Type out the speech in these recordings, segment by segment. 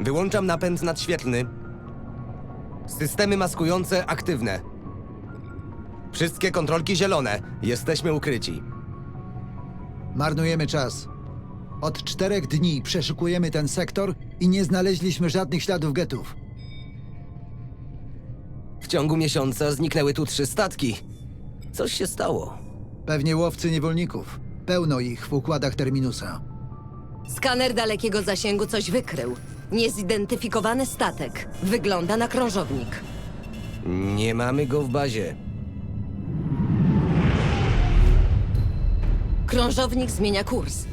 Wyłączam napęd nadświetlny. Systemy maskujące aktywne. Wszystkie kontrolki zielone. Jesteśmy ukryci. Marnujemy czas. Od czterech dni przeszukujemy ten sektor i nie znaleźliśmy żadnych śladów getów. W ciągu miesiąca zniknęły tu trzy statki. Coś się stało. Pewnie łowcy niewolników. Pełno ich w układach Terminusa. Skaner dalekiego zasięgu coś wykrył. Niezidentyfikowany statek. Wygląda na krążownik. Nie mamy go w bazie. Krążownik zmienia kurs.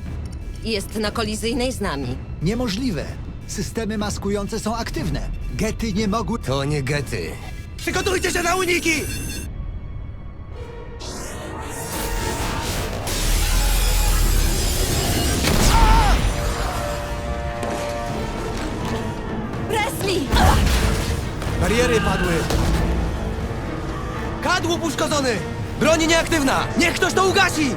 Jest na kolizyjnej z nami. Niemożliwe! Systemy maskujące są aktywne. Gety nie mogły... To nie gety. Przygotujcie się na uniki! Bariery padły. Kadłub uszkodzony! Broń nieaktywna! Niech ktoś to ugasi!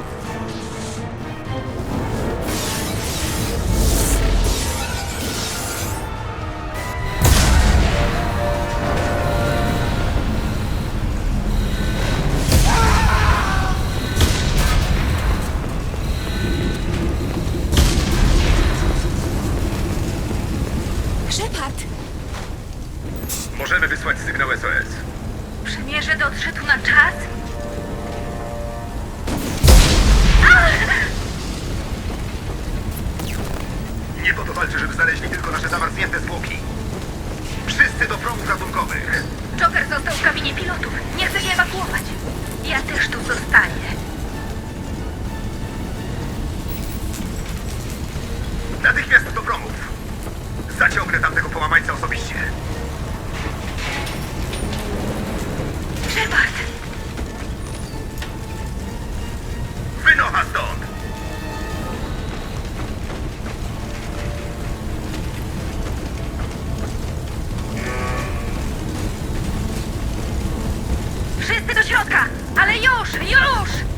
Dotrze tu na czas? Nie po to walczy, żeby znaleźli tylko nasze zamarznięte zwłoki. Wszyscy do promów ratunkowych. Joker został w kabinie pilotów. Nie chce się ewakuować. Ja też tu zostaję. Natychmiast do promów. Zaciągnę tamtego połamańca osobiście. Wynocha stąd! Wszyscy do środka! Ale już! Już!